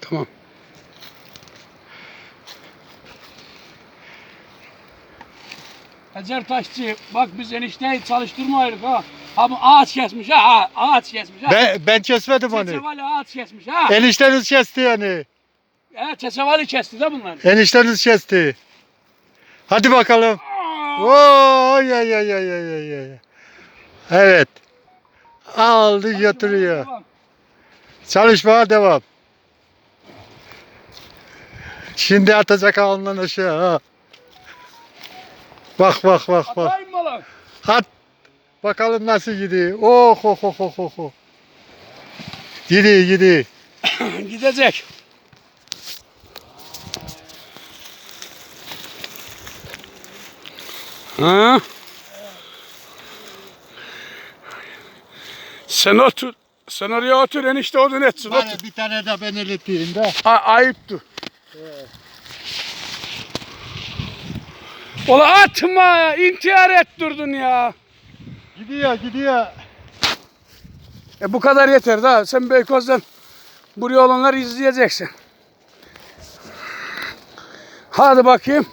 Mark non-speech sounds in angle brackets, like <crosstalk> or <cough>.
Tamam. Hacer Taşçı bak biz enişteyi çalıştırmayırız ha. Ha bu ağaç kesmiş ha, ağaç kesmiş ha. Ben, ben kesmedim onu. Çesevali ağaç kesmiş ha. Enişteniz kesti yani. He, Çesevali kesti de bunlar. Enişteniz kesti. Hadi bakalım. Oo, ya ya ya ya ya ya. Evet. Aldı götürüyor. Çalışmaya devam. Şimdi atacak alnından aşağı. Ha. Bak bak bak bak. Atayım mı lan? At. Bakalım nasıl gidiyor. Oh oh oh oh oh. oh. Gidiyor gidiyor. <coughs> Gidecek. Ha? Sen otur. Sen oraya otur enişte odun etsin otur. bir tane de ben ileteyim de. A- Ola atma ya. intihar etturdun ya. Gidiyor gidiyor. E bu kadar yeter daha. Sen Beykoz'dan buraya olanları izleyeceksin. Hadi bakayım.